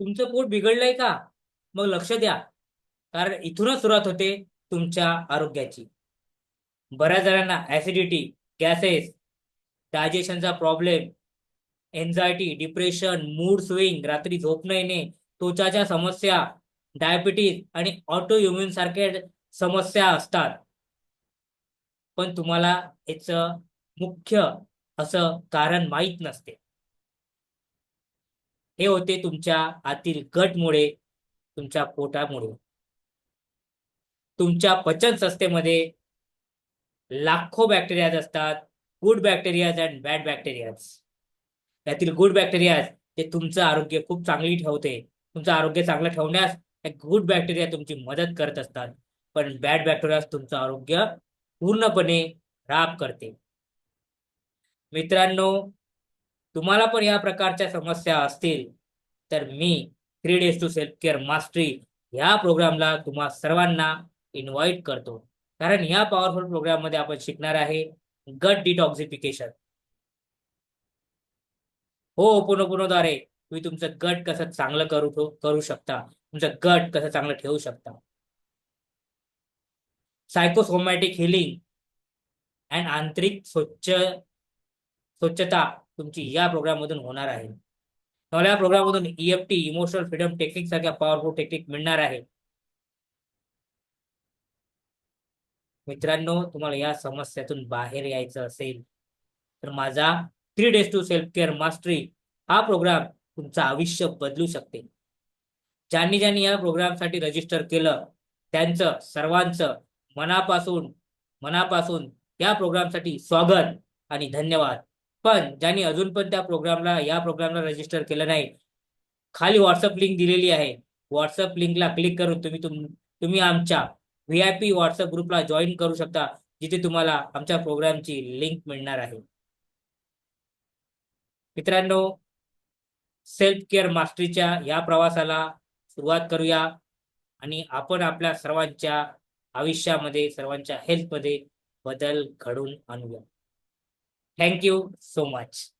तुमचं पोट बिघडलंय का? मग लक्ष द्या. कारण इथूनच सुरुवात होते तुमच्या आरोग्याची. बऱ्याच जणांना acidity gases डायजेशनचा problem anxiety depression mood swing रात्री झोप न येणे त्वचाच्या समस्या डायबिटीज आणि ऑटो इम्युन सारख्या समस्या असतात. पण तुम्हाला याचं मुख्य असं कारण माहीत नसते. हे होते तुमच्या आतील गटमुळे तुमच्या पोटामुळे. तुमच्या पचन संस्थेमध्ये लाखो बॅक्टेरियाज असतात good bacterias and bad bacterias यातील गुड बॅक्टेरियाज ते तुमचं आरोग्य खूप चांगली ठेवते. तुमचं आरोग्य चांगलं ठेवण्यास गुड बॅक्टेरिया तुमची मदत करत असतात. पण बॅड बॅक्टेरियाज तुमचं आरोग्य पूर्णपणे खराब करते. मित्रांनो तुम्हाला पण या प्रकारच्या समस्या असतील तर मी three days to self care mastery ह्या प्रोग्रामला तुम्हा सर्वांना इन्व्हाइट करतो. कारण ह्या पॉवरफुल प्रोग्राममध्ये आपण शिकणार आहे गट डिटॉक्सिफिकेशन हो ओपनोपनोद्वारे तुम्ही तुमचं गट कसं चांगलं करू करू शकता. तुमचं गट कसं चांगलं ठेवू शकता. सायकोसोमॅटिक हिलिंग अँड आंतरिक स्वच्छ स्वच्छता तुमची या प्रोग्राम मधून होणार आहे. तुम्हाला या प्रोग्राम मधून ईएफटी इमोशनल फ्रीडम टेक्निक सारख्या पॉवरफुल टेक्निक मिळणार आहे. मित्रांनो तुम्हाला या समस्यातून बाहेर यायचं असेल तर माझा three days to self care mastery हा प्रोग्राम तुमचं आयुष्य बदलू शकते. ज्यांनी ज्यांनी या प्रोग्रामसाठी रजिस्टर केलं त्यांचं सर्वांचं मनापासून मनापासून या प्रोग्रामसाठी स्वागत आणि धन्यवाद. पण ज्यांनी अजून पण त्या प्रोग्रामला या प्रोग्रामला रजिस्टर केलं नाही खाली व्हॉट्सअप लिंक दिलेली आहे. व्हॉट्सअप लिंकला क्लिक करून तुम्ही तुम तुम्ही आमच्या व्ही आय पी व्हॉट्सअप ग्रुपला जॉईन करू शकता जिथे तुम्हाला आमच्या प्रोग्रामची लिंक मिळणार आहे. मित्रांनो सेल्फ केअर मास्टरीच्या या प्रवासाला सुरुवात करूया आणि आपण आपल्या सर्वांच्या आयुष्यामध्ये सर्वांच्या हेल्थमध्ये बदल घडून आणूया. Thank you so much.